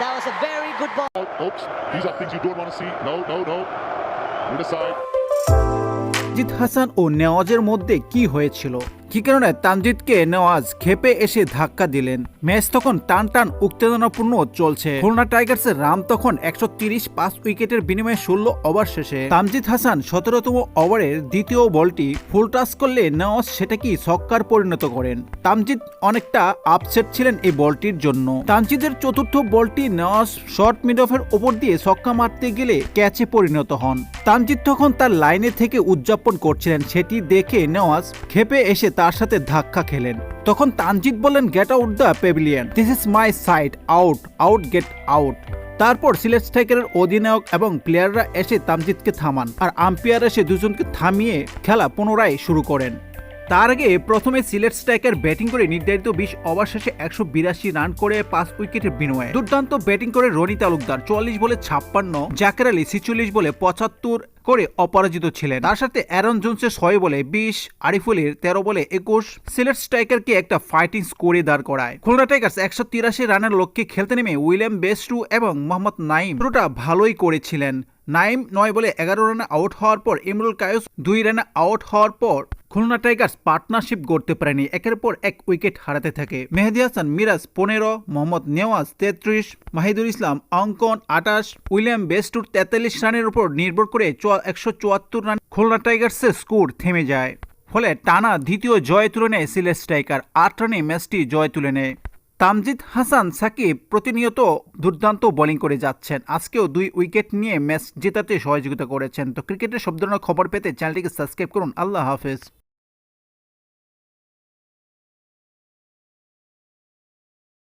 That was a very good ball. Oh, Oops, these are things you don't want to see. No, no, no. Put aside. Tanzid Hasan ও নেওয়াজের মধ্যে কি হয়েছিল কারণে তানজিদকে নেওয়াজ খেপে এসে ধাক্কা দিলেন। ম্যাচ তখন টান টান উত্তেজনাপূর্ণ চলছে। খুলনা টাইগার্সের রাম তখন একশো তিরিশ পাঁচ উইকেটের বিনিময়ে ষোলো ওভার শেষে। তানজিদ হাসান সতেরোতম ওভারের দ্বিতীয় বলটি ফুল টাচ করলে নেওয়াজ সেটাকে ছক্কার পরিণত করেন। তামজিদ অনেকটা আপসেট ছিলেন এই বলটির জন্য। তানজিদের চতুর্থ বলটি নেওয়াজ শর্ট মিড অফের ওপর দিয়ে ছক্কা মারতে গেলে ক্যাচে পরিণত হন। তানজিদ তখন তার লাইনে থেকে উদযাপন করছিলেন, সেটি দেখে নেওয়াজ খেপে এসে তার সাথে ধাক্কা খেলেন। তখন তানজিৎ বলেন get out the pavilion this is my site out out get out তারপর সিলেট স্ট্রাইকারের অধিনায়ক এবং প্লেয়াররা এসে তামজিৎকে থামান, আর আম্পায়ার এসে দুজনকে থামিয়ে খেলা পুনরায় শুরু করেন। তার আগে প্রথমে সিলেট স্ট্রাইকার ব্যাটিং করে নির্ধারিত বিশ ওভার শেষে একশো বিরাশি রান করে পাঁচ উইকেটের বিনিময়ে। দুর্দান্ত ব্যাটিং করে রনি তালুকদার চুয়াল্লিশ বলে ছাপ্পান্ন, জাকের আলী ছিচল্লিশ বলে পঁচাত্তর করে অপরাজিত ছিলেন। তার সাথে অ্যারন জোনসের ছয় বলে বিশ আরিফুলের তেরো বলে একুশ। সিলেট স্ট্রাইকারকে একটা ফাইটিং স্কোরে দাঁড় করায়। খুলনা টাইগার্স একশো তিরাশি রানের লক্ষ্যে খেলতে নেমে উইলিয়াম বেস্টু এবং মোহাম্মদ নাইম পুরোটা ভালোই করেছিলেন। নাইম নয় বলে এগারো রানে আউট হওয়ার পর ইমরুল কায়ুস দুই রানে আউট হওয়ার পর খুলনা টাইগার্স পার্টনারশিপ গড়তে পারেনি। একের পর এক উইকেট হারাতে থাকে। মেহেদি হাসান, মিরাজ, পনেরো, মোহাম্মদ নেওয়াজ, তেত্রিশ, মাহিদুল ইসলাম, অঙ্কন আটাশ উইলিয়াম বেস্টুর তেতাল্লিশ রানের উপর নির্ভর করে একশো চুয়াত্তর রান খুলনা টাইগার্সের স্কোর থেমে যায়। ফলে টানা দ্বিতীয় জয় তুলে নেয় সিলেট স্ট্রাইকার। আট রানে ম্যাচটি জয় তুলে নেয়। তামজিদ হাসান, সাকিব প্রতিনিয়ত দুর্দান্ত বোলিং করে যাচ্ছেন। আজকেও দুই উইকেট নিয়ে ম্যাচ জেতাতে সহযোগিতা করেছেন। তো ক্রিকেটের সব ধরনের খবর পেতে চ্যানেলটিকে সাবস্ক্রাইব করুন। আল্লাহ হাফেজ।